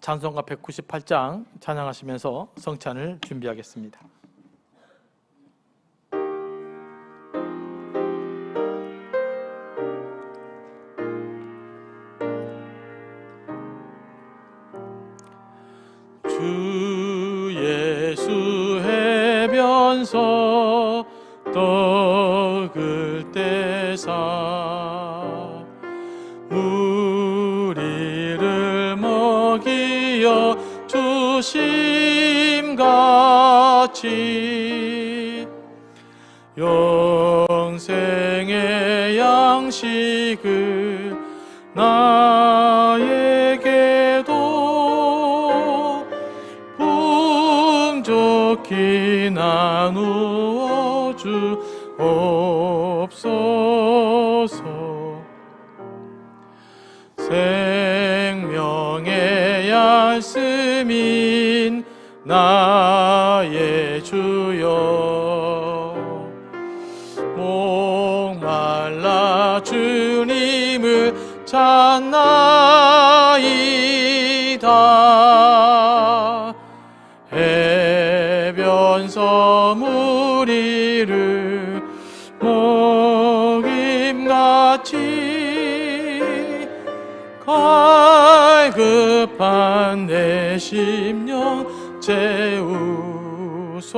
찬송가 198장 찬양하시면서 성찬을 준비하겠습니다. 주 예수 해변서 영생의 양식을 나에게도 풍족히 나누어 주 갈급한 내 심령 채우소서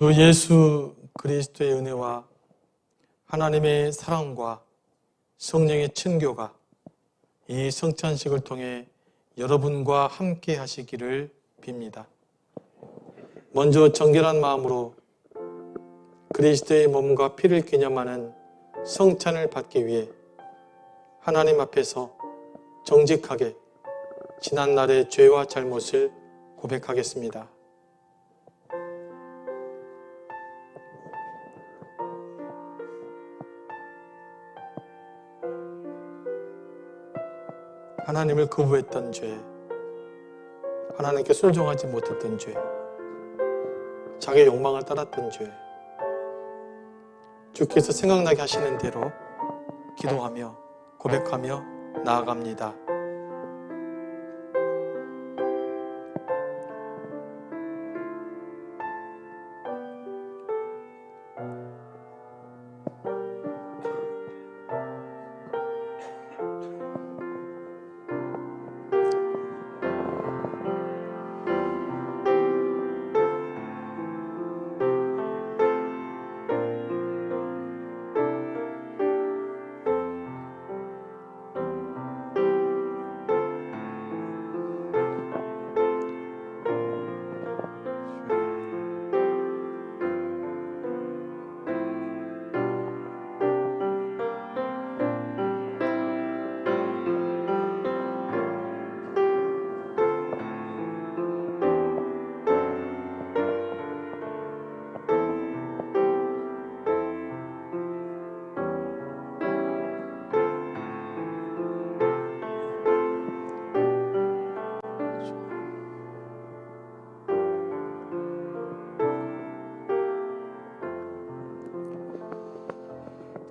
주 예수 그리스도의 은혜와 하나님의 사랑과 성령의 친교가 이 성찬식을 통해 여러분과 함께 하시기를 빕니다. 먼저 정결한 마음으로 그리스도의 몸과 피를 기념하는 성찬을 받기 위해 하나님 앞에서 정직하게 지난날의 죄와 잘못을 고백하겠습니다. 하나님을 거부했던 죄, 하나님께 순종하지 못했던 죄, 자기의 욕망을 따랐던 죄, 주께서 생각나게 하시는 대로 기도하며 고백하며 나아갑니다.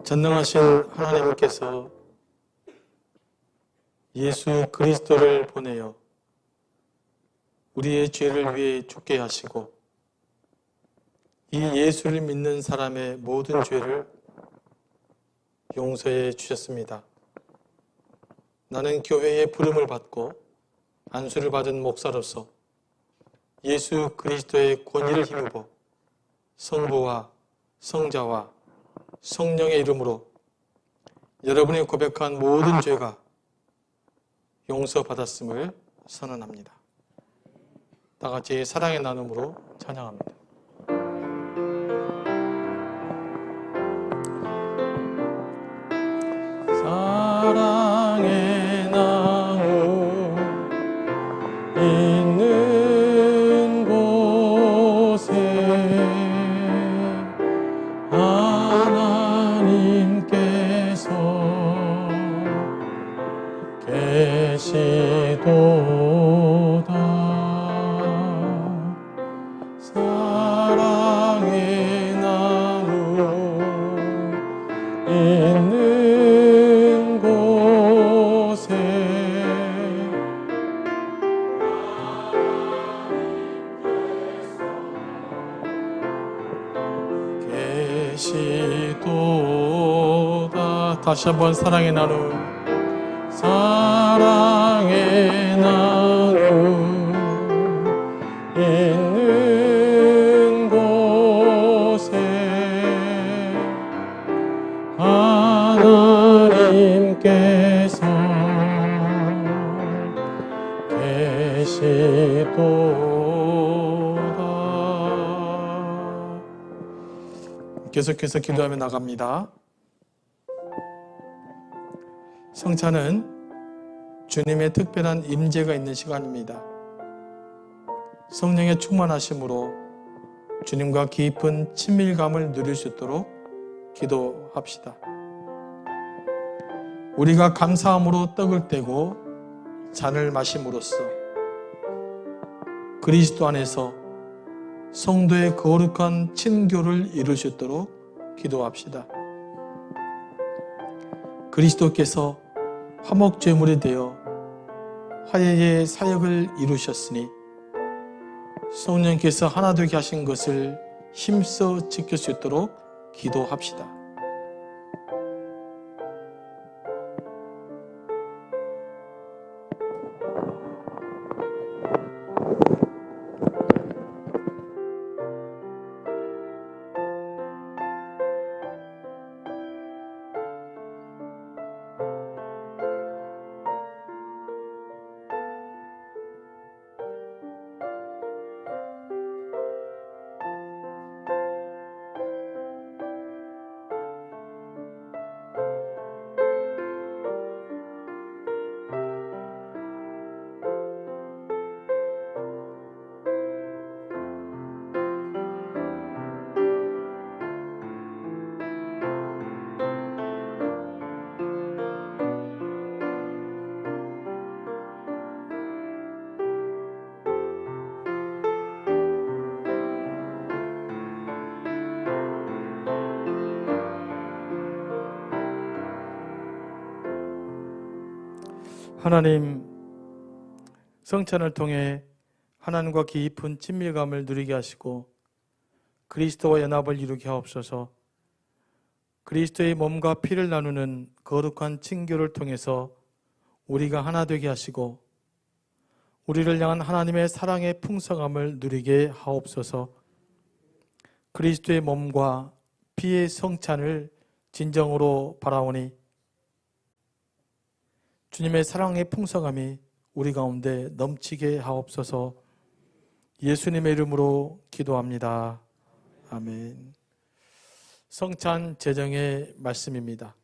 전능하신 하나님께서 예수 그리스도를 보내어 우리의 죄를 위해 죽게 하시고 이 예수를 믿는 사람의 모든 죄를 용서해 주셨습니다. 나는 교회의 부름을 받고 안수를 받은 목사로서 예수 그리스도의 권위를 힘입어 성부와 성자와 성령의 이름으로 여러분이 고백한 모든 죄가 용서받았음을 선언합니다. 다 같이 사랑의 나눔으로 찬양합니다. 사 다 다시 한번 사랑의 나눔 사랑의 나눔 있는 곳에 하나님께서 계시도다. 계속해서 기도하며 나갑니다. 성찬은 주님의 특별한 임재가 있는 시간입니다. 성령의 충만하심으로 주님과 깊은 친밀감을 누릴 수 있도록 기도합시다. 우리가 감사함으로 떡을 떼고 잔을 마심으로써 그리스도 안에서 성도의 거룩한 친교를 이룰 수 있도록 기도합시다. 그리스도께서 화목제물이 되어 화해의 사역을 이루셨으니 성령께서 하나 되게 하신 것을 힘써 지킬 수 있도록 기도합시다. 하나님 성찬을 통해 하나님과 깊은 친밀감을 누리게 하시고 그리스도와 연합을 이루게 하옵소서. 그리스도의 몸과 피를 나누는 거룩한 친교를 통해서 우리가 하나 되게 하시고 우리를 향한 하나님의 사랑의 풍성함을 누리게 하옵소서. 그리스도의 몸과 피의 성찬을 진정으로 바라오니 주님의 사랑의 풍성함이 우리 가운데 넘치게 하옵소서 예수님의 이름으로 기도합니다. 아멘. 성찬 제정의 말씀입니다.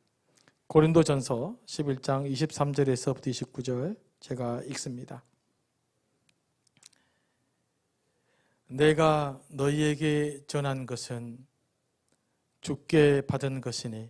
고린도 전서 11장 23절에서부터 29절 제가 읽습니다. 내가 너희에게 전한 것은 죽게 받은 것이니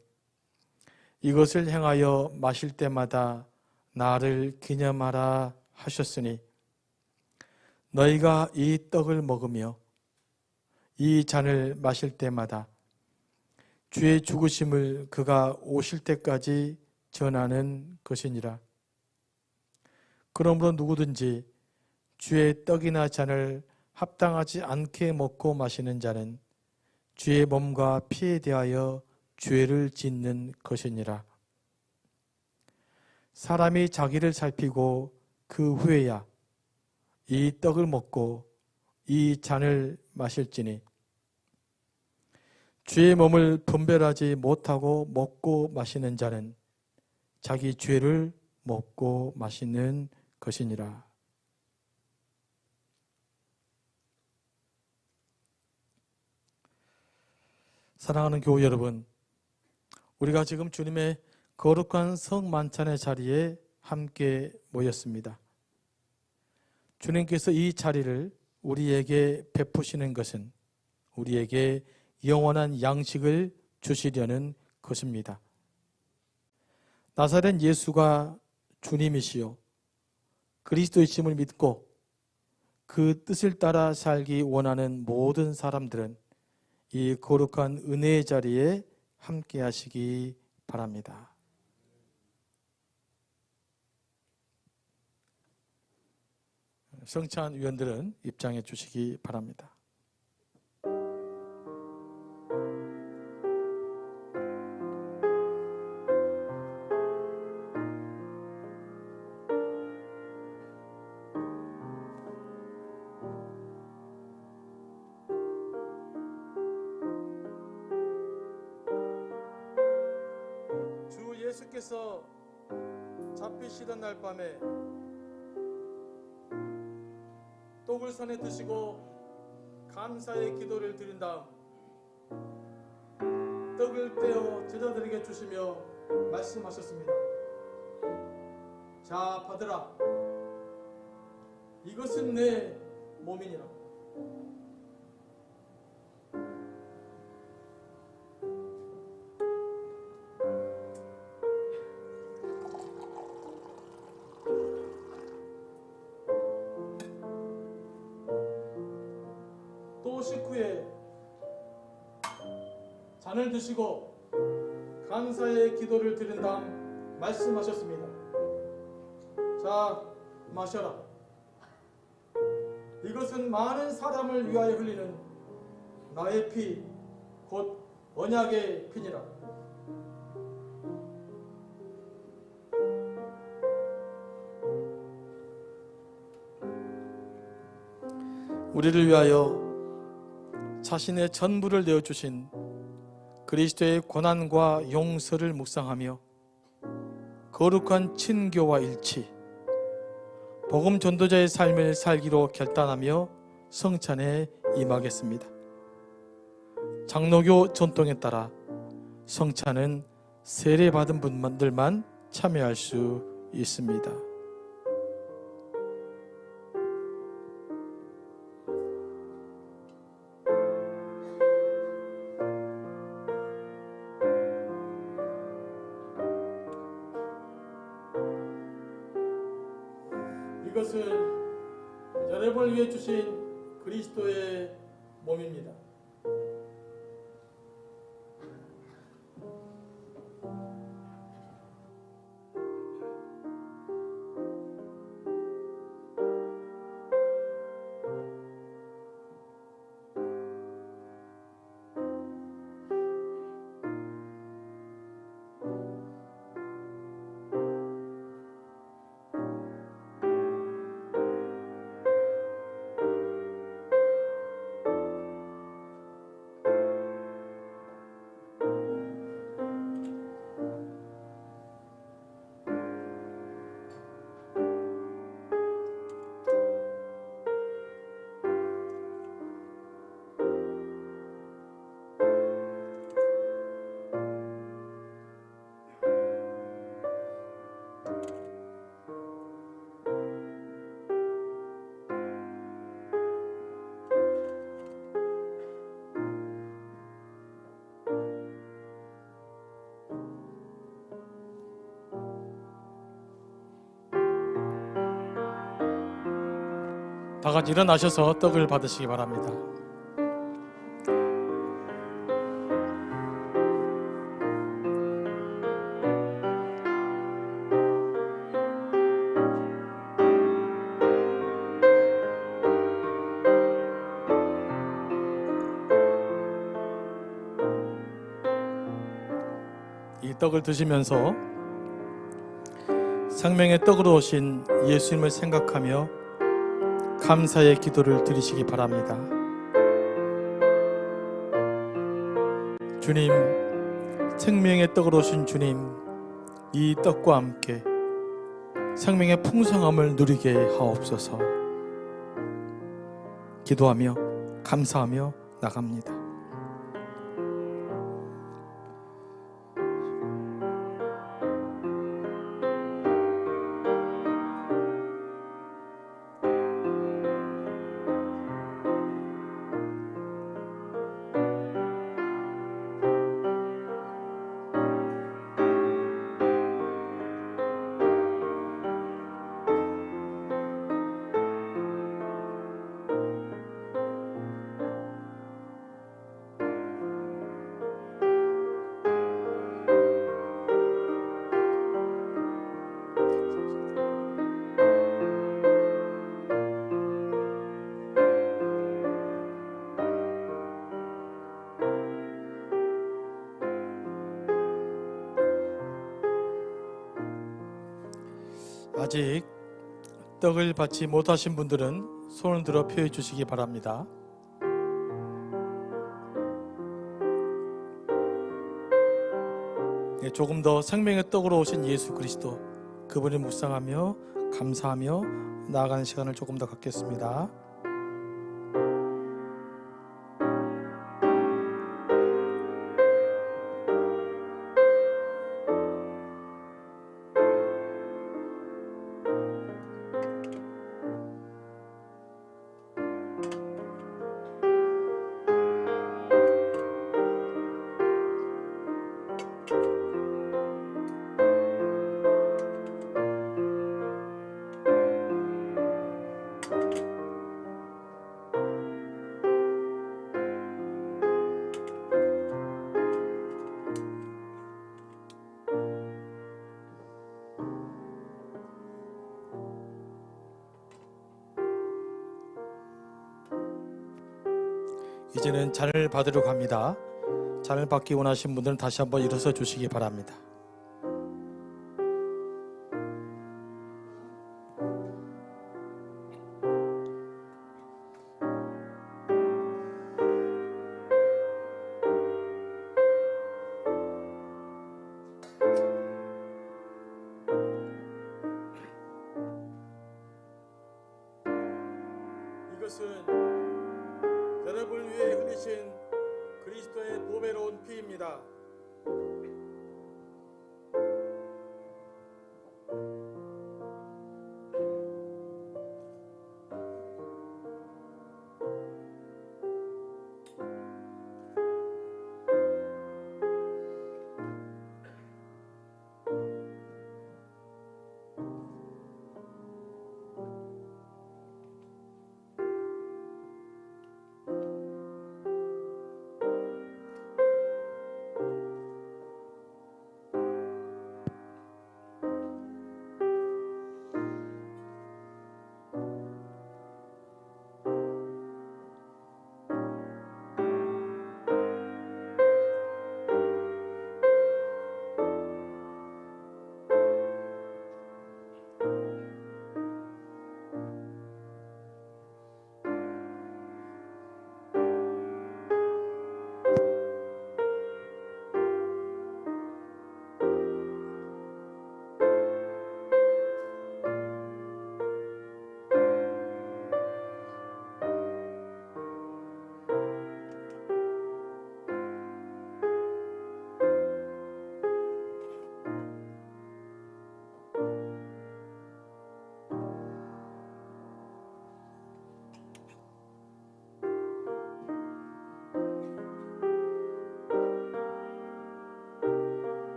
이것을 행하여 마실 때마다 나를 기념하라 하셨으니 너희가 이 떡을 먹으며 이 잔을 마실 때마다 주의 죽으심을 그가 오실 때까지 전하는 것이니라. 그러므로 누구든지 주의 떡이나 잔을 합당하지 않게 먹고 마시는 자는 주의 몸과 피에 대하여 죄를 짓는 것이니라. 사람이 자기를 살피고 그 후에야 이 떡을 먹고 이 잔을 마실지니 주의 몸을 분별하지 못하고 먹고 마시는 자는 자기 죄를 먹고 마시는 것이니라. 사랑하는 교우 여러분, 우리가 지금 주님의 거룩한 성만찬의 자리에 함께 모였습니다. 주님께서 이 자리를 우리에게 베푸시는 것은 우리에게 영원한 양식을 주시려는 것입니다. 나사렛 예수가 주님이시요 그리스도이심을 믿고 그 뜻을 따라 살기 원하는 모든 사람들은 이 거룩한 은혜의 자리에 함께 하시기 바랍니다. 성찬 위원들은 입장해 주시기 바랍니다. 드시고 감사의 기도를 드린 다음 떡을 떼어 제자들에게 주시며 말씀하셨습니다. 자, 받으라. 이것은 내 몸이니라. 드시고 감사의 기도를 드린 다음 말씀하셨습니다. 자, 마셔라. 이것은 많은 사람을 위하여 흘리는 나의 피, 곧 언약의 피니라. 우리를 위하여 자신의 전부를 내어주신 그리스도의 고난과 용서를 묵상하며 거룩한 친교와 일치, 복음 전도자의 삶을 살기로 결단하며 성찬에 임하겠습니다. 장로교 전통에 따라 성찬은 세례받은 분들만 참여할 수 있습니다. 다 같이 일어나셔서 떡을 받으시기 바랍니다. 이 떡을 드시면서 생명의 떡으로 오신 예수님을 생각하며 감사의 기도를 드리시기 바랍니다. 주님, 생명의 떡으로 오신 주님, 이 떡과 함께 생명의 풍성함을 누리게 하옵소서. 기도하며 감사하며 나갑니다. 아직 떡을 받지 못하신 분들은 손을 들어 표해 주시기 바랍니다. 네, 조금 더 생명의 떡으로 오신 예수 그리스도 그분을 묵상하며 감사하며 나아가는 시간을 조금 더 갖겠습니다. 이제는 잔을 받으러 갑니다. 잔을 받기 원하신 분들은 다시 한번 일어서 주시기 바랍니다.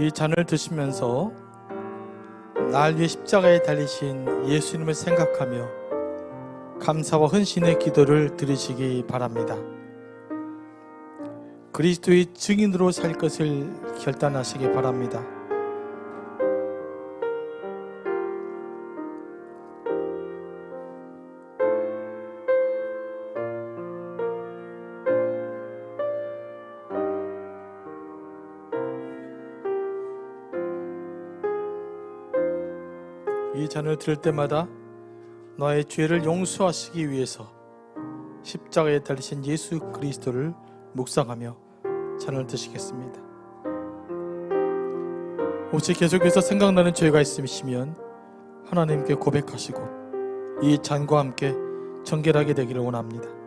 이 잔을 드시면서 날 위해 십자가에 달리신 예수님을 생각하며 감사와 헌신의 기도를 드리시기 바랍니다. 그리스도의 증인으로 살 것을 결단하시기 바랍니다. 잔을 들을 때마다 너의 죄를 용서하시기 위해서 십자가에 달리신 예수 그리스도를 묵상하며 잔을 드시겠습니다. 혹시 계속해서 생각나는 죄가 있으시면 하나님께 고백하시고 이 잔과 함께 정결하게 되기를 원합니다.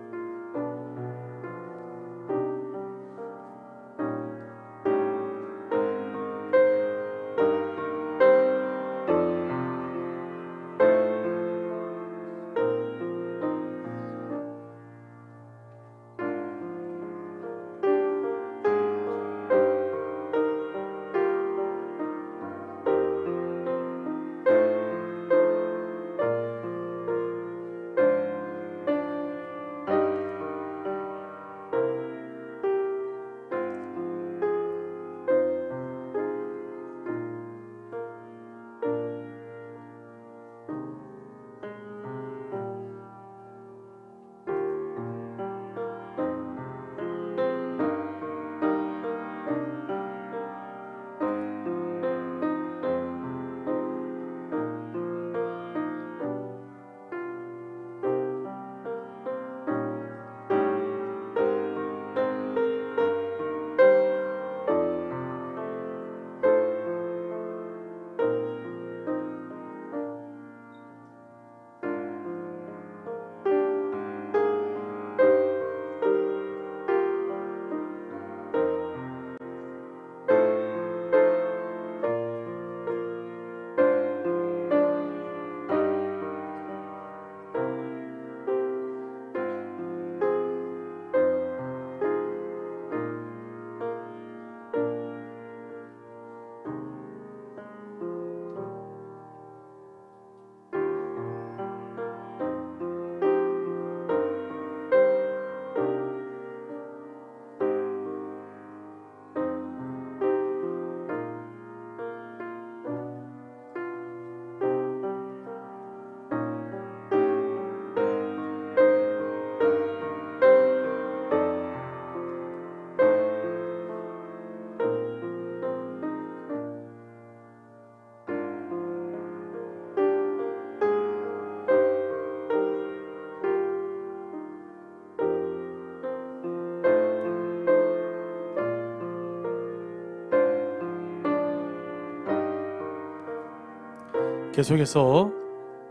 계속해서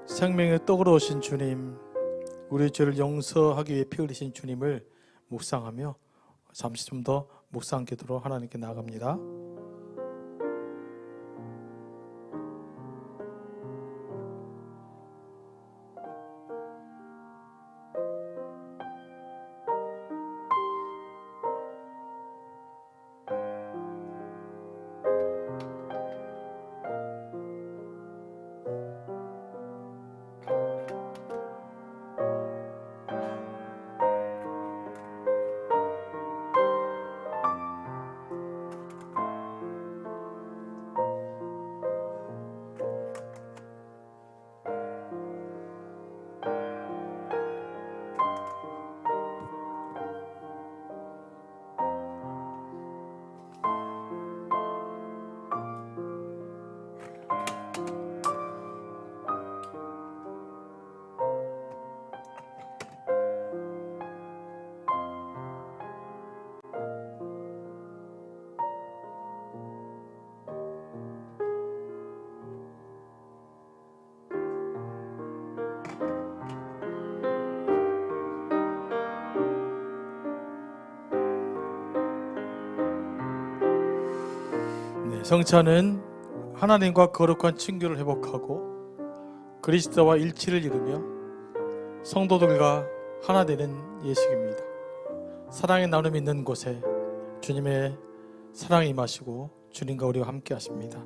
생명의 떡으로 오신 주님, 우리 죄를 용서하기 위해 피 흘리신 주님을 묵상하며 잠시 좀 더 묵상 기도로 하나님께 나아갑니다. 성찬은 하나님과 거룩한 친교를 회복하고 그리스도와 일치를 이루며 성도들과 하나 되는 예식입니다. 사랑의 나눔이 있는 곳에 주님의 사랑이 임하시고 주님과 우리와 함께 하십니다.